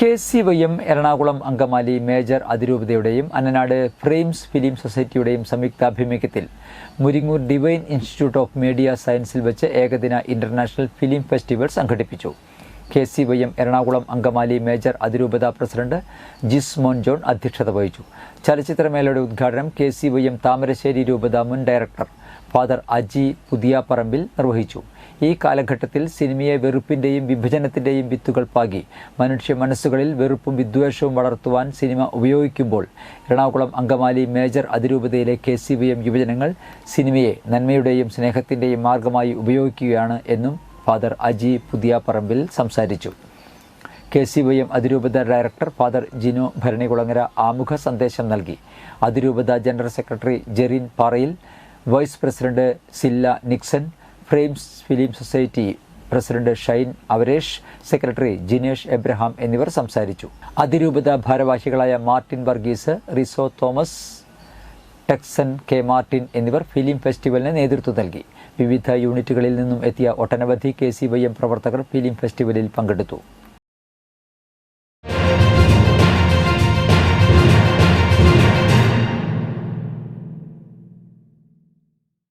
K C Y M Ernakulam Angamaly major അതിരൂപതയുടെയും Annanad frames film സൊസൈറ്റിയുടെയും സംയുക്താഭിമുഖ്യത്തിൽ Muringoor divine institute of media സയൻസിൽ വെച്ച് ഏകദിന international film festival സംഘടിപ്പിച്ചു. K C Y M Ernakulam Angamaly major അതിരൂപത president Jismon John അധ്യക്ഷത വഹിച്ചു. ചലച്ചിത്രമേളയുടെ ഉദ്ഘാടനം K C Y M Thamarassery രൂപത മുൻ ഡയറക്ടർ ഫാദർ അജി പുതിയാപ്പറമ്പിൽ നിർവഹിച്ചു. ഈ കാലഘട്ടത്തിൽ സിനിമയെ വെറുപ്പിന്റെയും വിഭജനത്തിന്റെയും വിത്തുകൾ പാകി. മനുഷ്യ മനസ്സുകളിൽ വെറുപ്പും വിദ്വേഷവും വളർത്തുവാൻ സിനിമ ഉപയോഗിക്കുമ്പോൾ എറണാകുളം അങ്കമാലി മേജർ അതിരൂപതയിലെ കെ സി വി എം യുവജനങ്ങൾ സിനിമയെ നന്മയുടെയും സ്നേഹത്തിന്റെയും മാർഗമായി ഉപയോഗിക്കുകയാണ് എന്നും ഫാദർ അജി പുതിയാപ്പറമ്പിൽ സംസാരിച്ചു. കെ സി വൈ എം അതിരൂപത ഡയറക്ടർ ഫാദർ ജിനോ ഭരണികുളങ്ങര ആമുഖ സന്ദേശം നൽകി. അതിരൂപത general secretary Jerin Parayil vice president Silla Nixon frames film society president Shine Avaresh secretary Jinesh Abraham എന്നിവർ സംസാരിച്ചു. അതിരൂപത ഭാരവാഹികളായ Martin Varghese Riso Thomas Texon K Martin എന്നിവർ ഫിലിം ഫെസ്റ്റിവലിന് നേതൃത്വം നൽകി. വിവിധ യൂണിറ്റുകളിൽ നിന്നും എത്തിയ ഒട്ടനവധി കെ സി വൈ എം പ്രവർത്തകർ ഫിലിം ഫെസ്റ്റിവലിൽ പങ്കെടുത്തു.